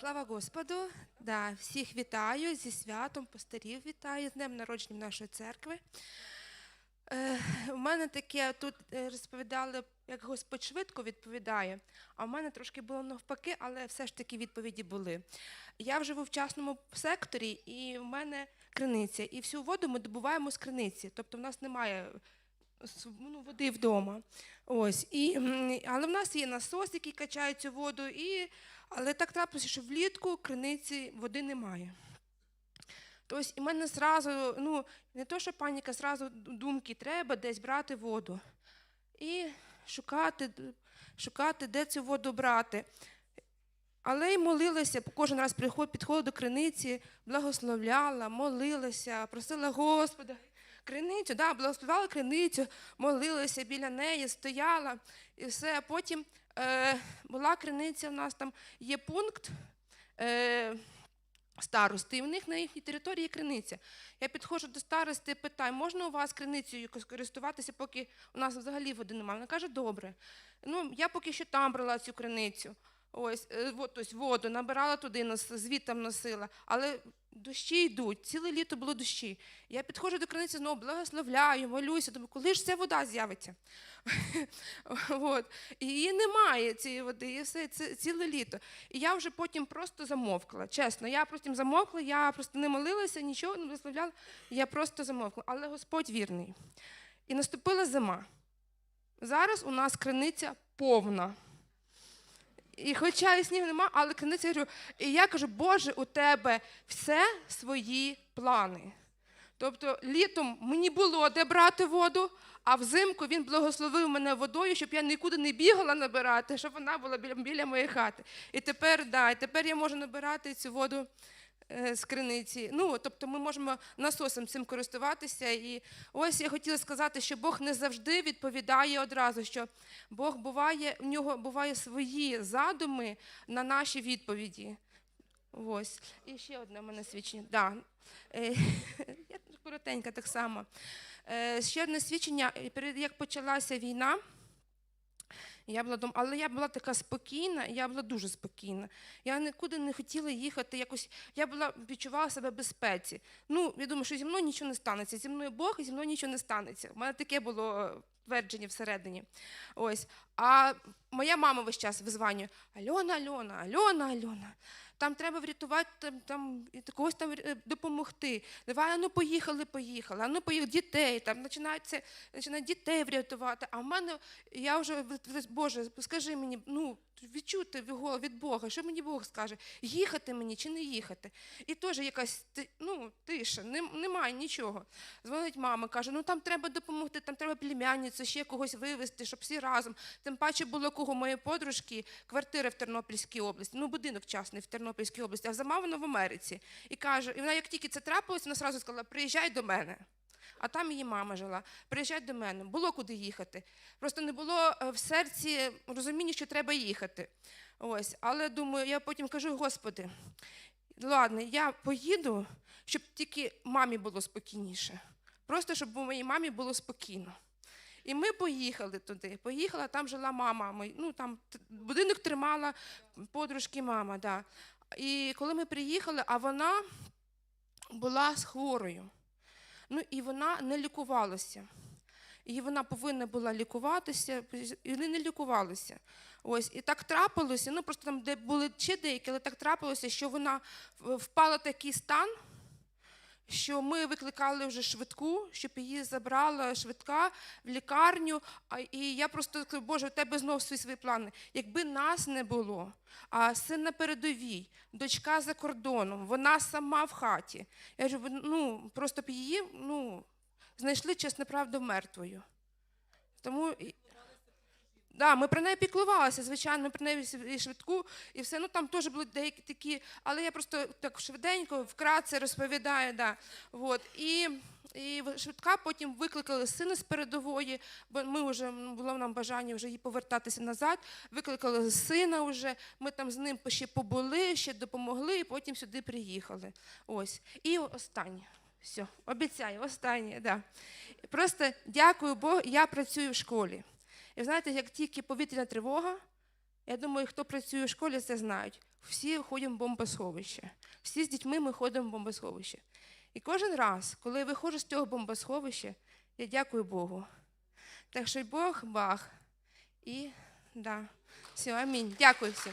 Слава Господу! Да, всіх вітаю зі святом, постарів вітаю, з днем народження нашої церкви. Е, у мене таке тут е, розповідали, як Господь швидко відповідає, а в мене трошки було навпаки, але все ж таки відповіді були. Я живу в частному секторі, і в мене криниця. І всю воду ми добуваємо з криниці. Тобто в нас немає ну, води вдома. Ось. І, але в нас є насос, який качає цю воду, і, але так трапилося, що влітку криниці води немає. Тобто, і в мене зразу, ну, не то, що паніка, зразу думки, треба десь брати воду. І шукати, шукати, де цю воду брати. Але й молилася, кожен раз підходила до криниці, благословляла, молилася, просила Господа. Криницю, да, благословляла криницю, молилася біля неї, стояла і все. А потім е, була криниця, у нас там є пункт е, старости, і в них на їхній території криниця. Я підходжу до старости, питаю, можна у вас криницею користуватися, поки у нас взагалі води немає. Вона каже, добре. Ну, я поки що там брала цю криницю. Ось, е, тобто воду набирала туди, нос- носила, але дощі йдуть, ціле літо було дощі. Я підходжу до криниці, знову благословляю, молюся, думаю, коли ж ця вода з'явиться? І її немає цієї води, і все це ціле літо. І я вже потім просто замовкла. Чесно, я потім замовкла, я просто не молилася, нічого не благословляла, я просто замовкла. Але Господь вірний. І наступила зима. Зараз у нас криниця повна. І хоча і снігу нема, але криниця я говорю, і я кажу, Боже, у тебе все свої плани. Тобто літом мені було де брати воду, а взимку він благословив мене водою, щоб я нікуди не бігала набирати, щоб вона була біля, біля моєї хати. І тепер, да, і тепер я можу набирати цю воду з криниці. Ну, тобто ми можемо насосом цим користуватися. І ось я хотіла сказати, що Бог не завжди відповідає одразу, що Бог буває, в нього буває свої задуми на наші відповіді. Ось. І ще одне в мене свідчення. Да. Е, коротенька так само. Е, Ще одне свідчення, е, перед як почалася війна. Я була дома, але я була така спокійна, я була дуже спокійна. Я нікуди не хотіла їхати. Якось я була відчувала себе в безпеці. Ну, я думаю, що зі мною нічого не станеться. Зі мною Бог, і зі мною нічого не станеться. У мене таке було е, твердження всередині. Ось. А моя мама весь час визванює: Альона, Альона, Альона, Альона. Там треба врятувати, там, там когось там е, допомогти. Давай, а ну поїхали, поїхали, а ну поїхали, дітей, там починається починають дітей врятувати. А в мене, я вже, Боже, скажи мені, ну, відчути його від Бога, що мені Бог скаже, їхати мені чи не їхати. І теж якась ну, тиша, немає нічого. Дзвонить мама, каже, ну там треба допомогти, там треба племянницю, ще когось вивезти, щоб всі разом. Тим паче було кого моєї подружки, квартира в Тернопільській області, ну будинок частний в Тернопільській області, а вона в Америці. І каже, і вона як тільки це трапилось, вона одразу сказала, приїжджай до мене. А там її мама жила. Приїжджай до мене, було куди їхати. Просто не було е, в серці розуміння, що треба їхати. Ось, але думаю, я потім кажу, Господи, ладно, я поїду, щоб тільки мамі було спокійніше. Просто щоб у моїй мамі було спокійно. І ми поїхали туди. Поїхала, там жила мама. Ну, там будинок тримала подружки мама. Да. І коли ми приїхали, а вона була з хворою. Ну і вона не лікувалася. І вона повинна була лікуватися, і не лікувалися. Ось, і так трапилося, ну просто там, де були ще деякі, але так трапилося, що вона впала в такий стан, що ми викликали вже швидку, щоб її забрала швидка в лікарню. І я просто кажу, Боже, у тебе знову свої свої плани. Якби нас не було, а син на передовій, дочка за кордоном, вона сама в хаті. Я кажу, ну, просто б її ну, знайшли, чесно правду, мертвою. Тому Да, ми про неї піклувалися, звичайно, ми про неї і швидку, і все. Ну там теж були деякі такі, але я просто так швиденько, вкратце розповідаю. Да. Вот. І, і швидка потім викликали сина з передової, бо ми вже було нам бажання вже їй повертатися назад. Викликали сина вже. Ми там з ним ще побули, ще допомогли, і потім сюди приїхали. Ось. І останнє. Все, обіцяю, останнє, да. Просто дякую Богу, я працюю в школі. І знаєте, як тільки повітряна тривога, я думаю, хто працює в школі, це знають. всі ходимо в бомбосховище. Всі з дітьми ми ходимо в бомбосховище. І кожен раз, коли я виходжу з цього бомбосховища, я дякую Богу. Так що й Бог бах. І да. Все, амінь. Дякую всім.